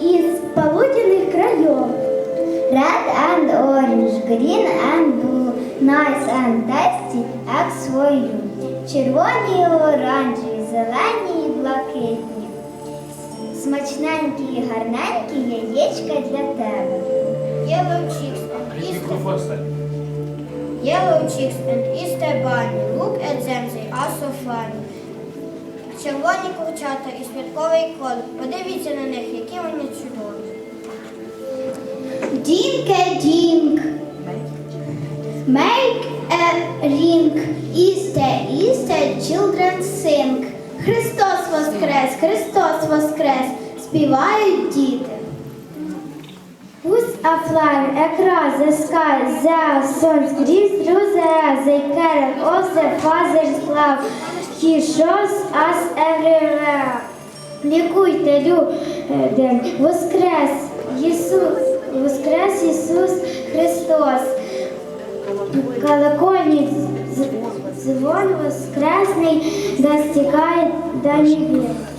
із полуденних крайов. Red and orange, green and blue, nice and tasty, як свою. Червоні і оранжеві, зелені і блакитні. Смачненькі і гарненькі яєчка для тебе. Yellow chicks and Easter, yellow chicks and Easter bunny. Look at them, they are so funny. Червоні курчата і святковий кот. Подивіться на них, які вони a ring. Easter, Easter, children sing. Христос воскрес, Христос воскрес. Співають діти. Sky, the sun breeze through the air, they carry of the Father's love. He shows us everywhere. Лікуйте, люди, воскрес Ісус, воскрес Ісус Христос. Колокольний дзвон воскресний достигає до небес.